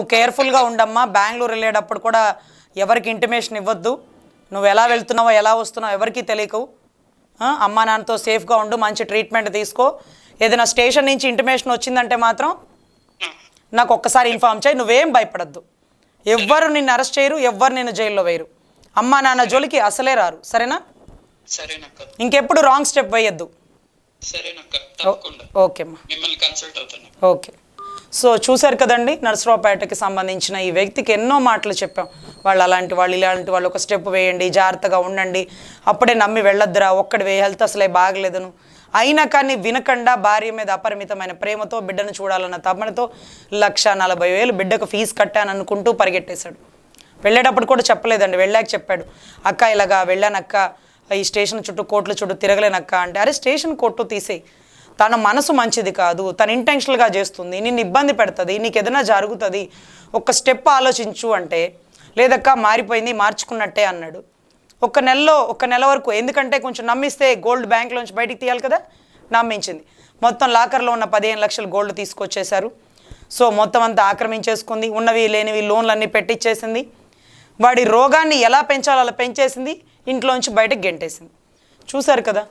నువ్వు కేర్ఫుల్గా ఉండమ్మా. బెంగళూరు వెళ్ళేటప్పుడు కూడా ఎవరికి ఇంటిమేషన్ ఇవ్వద్దు. నువ్వు ఎలా వెళ్తున్నావో ఎలా వస్తున్నావో ఎవరికీ తెలియకు. అమ్మా నాన్నతో సేఫ్గా ఉండు మంచి ట్రీట్మెంట్ తీసుకో. ఏదైనా స్టేషన్ నుంచి ఇంటిమేషన్ వచ్చిందంటే మాత్రం నాకు ఒక్కసారి ఇన్ఫామ్ చేయి నువ్వేం భయపడద్దు. ఎవ్వరు నిన్ను అరెస్ట్ చేయరు ఎవ్వరు నిన్ను జైల్లో వేయరు. అమ్మా నాన్న జోలికి అసలే రారు. సరేనా? ఇంకెప్పుడు రాంగ్ స్టెప్ వేయద్దు. Okay okay. సో చూశారు కదండి నర్సరావుపేటకి సంబంధించిన ఈ వ్యక్తికి ఎన్నో మాటలు చెప్పాం. వాళ్ళు అలాంటి వాళ్ళు ఇలాంటి వాళ్ళు ఒక స్టెప్ వేయండి జాగ్రత్తగా ఉండండి. అప్పుడే నమ్మి వెళ్ళొద్దురా ఒక్కడి వే హెల్త్ అసలే బాగలేదును. అయినా కానీ వినకుండా భార్య మీద అపరిమితమైన ప్రేమతో బిడ్డను చూడాలన్న తపనతో లక్ష నలభై వేలు బిడ్డకు ఫీజు కట్టాను అనుకుంటూ పరిగెట్టేశాడు. వెళ్ళేటప్పుడు కూడా చెప్పలేదండి వెళ్ళాక చెప్పాడు. అక్క ఇలాగా వెళ్ళానక్క ఈ స్టేషన్ చుట్టూ కోట్ల చుట్టూ తిరగలేనక్క అంటే అరే స్టేషన్ కోర్టు తీసేయి. తన మనసు మంచిది కాదు తన ఇంటెన్షనల్గా చేస్తుంది నిన్ను ఇబ్బంది పెడుతుంది నీకు ఏదైనా జరుగుతుంది ఒక స్టెప్ ఆలోచించు అంటే లేదక్క మారిపోయింది మార్చుకున్నట్టే అన్నాడు. ఒక నెలలో ఒక నెల వరకు ఎందుకంటే కొంచెం నమ్మిస్తే గోల్డ్ బ్యాంక్లోంచి బయటికి తీయాలి కదా? నమ్మించింది. మొత్తం లాకర్లో ఉన్న పదిహేను లక్షలు గోల్డ్ తీసుకొచ్చేశారు. సో మొత్తం అంతా ఆక్రమించేసుకుంది ఉన్నవి లేనివి లోన్లు అన్నీ పెట్టించేసింది వాడి రోగాన్ని ఎలా పెంచాలో అలా పెంచేసింది ఇంట్లోంచి బయటకు గెంటేసింది. చూశారు కదా?